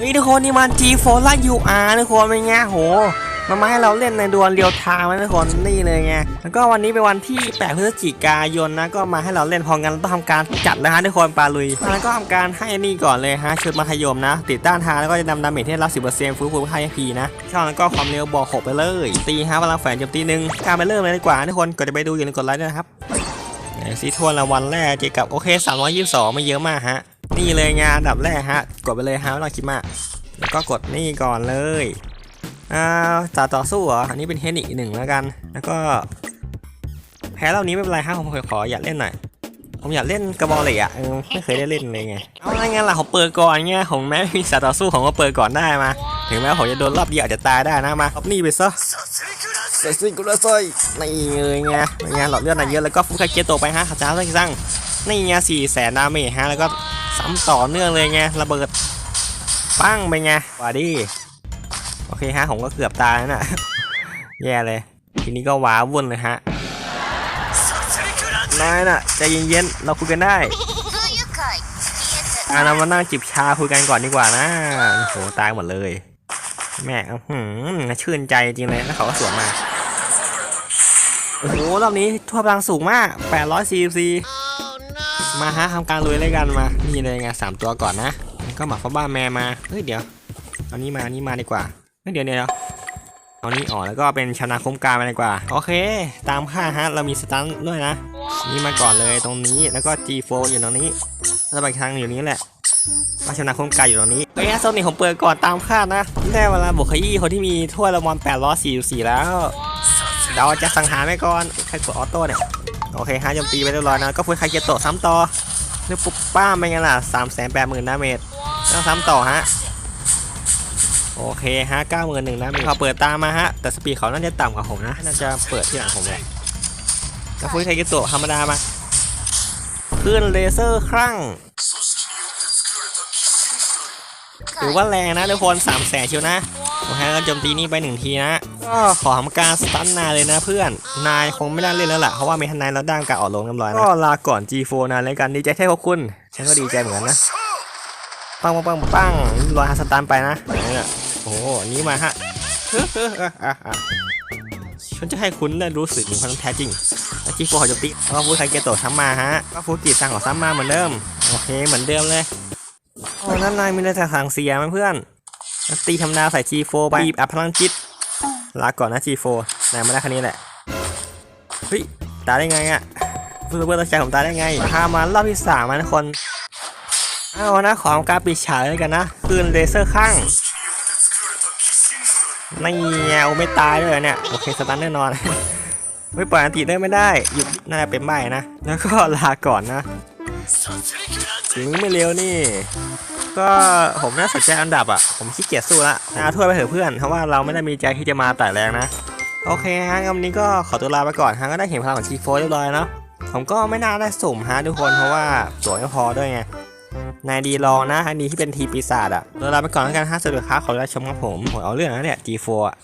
เฮ้ยทุกคนนี่มัน G4 และ UR ทุกคนเป็นไงโหมันมาให้เราเล่นในดวลเรียวทม์นะทุกคนนี่เลยไงแล้วก็วันนี้เป็นวันที่ 8 พฤศจิกายนนะก็มาให้เราเล่นพองั้นต้องทำการจัดเลยฮะทุกคนปาลุยแล้วก็ทำการให้นี่ก่อนเลยฮะชุดมัธยมนะ ติดต้านทานแล้วก็จะนำดาเมจที่รับ 10%ฟื้นฟูค่า HP นะช่องแล้วก็ความเร็วบอกหกไปเลย ตีฮะพลังแฝงจมตีหนึ่งการไปเริ่มเลยดีกว่าทุกคนก่อนจะไปดูอย่าลืมกดไลค์ด้วยนะครับซีทวนละวันแรกเจอกับโอเค322 ไม่เยอะมากฮะ นี่เลยงานอันดับแรกฮะ กดไปเลยฮะไม่ต้องคิดมากแล้วก็กดนี่ก่อนเลยอ่าต่อต่อสู้เหรออันนี้เป็นเทคนิคอีกหนึ่งแล้วกัน แล้วก็ แพ้รอบนี้ไม่เป็นไรฮะผมขออยากเล่นหน่อยผมอยากเล่นกระบอกเหล็กอะเออไม่เคยได้เล่นเลยไงเอาไงงั้นล่ะผมเปิดก่อนไงผมแม้ไม่มีสายต่อสู้ผมก็เปิดก่อนได้มา ถึงแม้ผมจะโดนรอบเดียวอาจจะตายได้นะมาเอานี่ไปซะเสร็จสิ้นกุลสร้อยนี่เลยไงเป็นไงหลอดเลือดหน่อยเยอะแล้วก็ฟุกคาเกโตะไปฮะขาจ้าเลยสั่งนี่ไงสี่แสนดาเมจฮะแล้วก็ ซ้ำต่อเนื่องเลยไงระเบิดปั้งไปไงวาดีโอเคฮะผมก็เกือบตายนะ่ะ แย่เลย ทีนี้ก็ว้าวุ่นเลยฮะนายน่ะใจเย็นๆเราคุยกันได้อาเามานั่งจิบชาคุยกันก่อนดีกว่านะโหตายหมดเลย แม่หืมชื่นใจจริงเลยถ้าเขาก็สวยมากโอ้โหรอบนี้ทั่วพลังสูงมาก800 cc มาฮะทำการลุยเลยกันมา นี่เลยไงสามตัวก่อนนะก็หมาฟ้าบ้าแม่มา เฮ้ยเดี๋ยวเอานี้มานี้มาดีกว่า เฮ้ยเดี๋ยวเดี๋ยวเอานี้ออกแล้วก็เป็นชนะคุ้มการมาดีกว่า โอเค ตามค่าฮะเรามีสตันด้วยนะ นี่มาก่อนเลยตรงนี้แล้วก็ G4 อยู่ตรงนี้แล้วไปทางอยู่นี้แหละมาชนะคุ้มการอยู่ตรงนี้เฮ้ยโซนนี้ผมเปิดก่อนตามคาดนะได้เวลาบุกขยี้คนที่มีถ้วยรางวัล844 แล้ว เราจะสังหารไปก่อนใครกดออโต้เนี่ย โอเคฮะโจมตีไปเรียบร้อยนะ ก็ฟื้นคาเกโตะซ้ำต่อนึกปุ๊บป้าไมไปไงล่ะสามแสนแปดหมื่นดาเมจแล้วซ้ำต่อฮะ โอเคฮะเก้าหมื่นหนึ่งดาเมจเขาเปิดตามมาฮะ แต่สปีดเขาน่าจะต่ำกว่าผมนะ น่าจะเปิดที่หลังผมเลยแล้วฟื้นคาเกโตะธรรมดามาขึ้นเลเซอร์ครั้ง ถือว่าแรงนะทุกคนสามแสนเชียวนะโอเคก็โจมตีนี่ไปหนึ่งทีนะก็ขอทำการสตันนายเลยนะเพื่อน นายคงไม่ได้เล่นแล้วล่ะ เพราะว่ามีทนายแล้วด้านการออกลงเรียบร้อยนะก็ลาก่อน G4 นายเลยกันดีใจแท้พวกคุณ ฉันก็ดีใจเหมือนกันนะ ปังปังปังปังรอยฮาสตันไปนะนี่น่ะโอ้โหอันนี้มาฮะฉันจะให้คุณได้รู้สึกถึงความแท้จริงแล้ว G4 ขอโจมตีแล้วก็ฟูไคเกโตะซ้ำมาฮะก็ฟูกิซังขอซ้ำมาเหมือนเดิม โอเคเหมือนเดิมเลย โอ้นั่นนายมีอะไรจะสั่งเสียไหมเพื่อน ตีธรรมดาใส่ G4 ไปบีบอัพพลังจิต ลาก่อนนะ G4 นายมาได้คันนี้แหละ เฮ้ย ตายได้ไงอะเพื่อนเพื่อนตัวใจผมตายได้ไง พามารอบที่สามมาทุกคน เอานะของการปิดฉากเลยกันนะปืนเลเซอร์ข้างไม่แวไม่ตายด้วยเนี่ย โอเคสตันแน่นอน ไม่ปล่อยอันติได้ไม่ได้ หยุดน่าจะเป็นใบนะ แล้วก็ลาก่อนนะ ถึงไม่เร็วนี่ ก็ผมน่าสนใจอันดับอะ ผมขี้เกียจสู้ละเอาถ้วยไปเถอะเพื่อน เพราะว่าเราไม่ได้มีใจที่จะมาแต่แรงนะ โอเคฮะวันนี้ก็ขอตัวลาไปก่อนฮะก็ได้เห็นพลังของชีโฟเรียบร้อยเนาะผมก็ไม่น่าได้สุ่มฮะทุกคนเพราะว่าตัวไม่พอด้วยไงนายดีลองนะอันนี้ที่เป็นทีปีศาจอะตัวลาไปก่อนแล้วกันฮะสวัสดีครับขอรับชมครับผมผมเอาเรื่องนะเนี่ย G4 อะ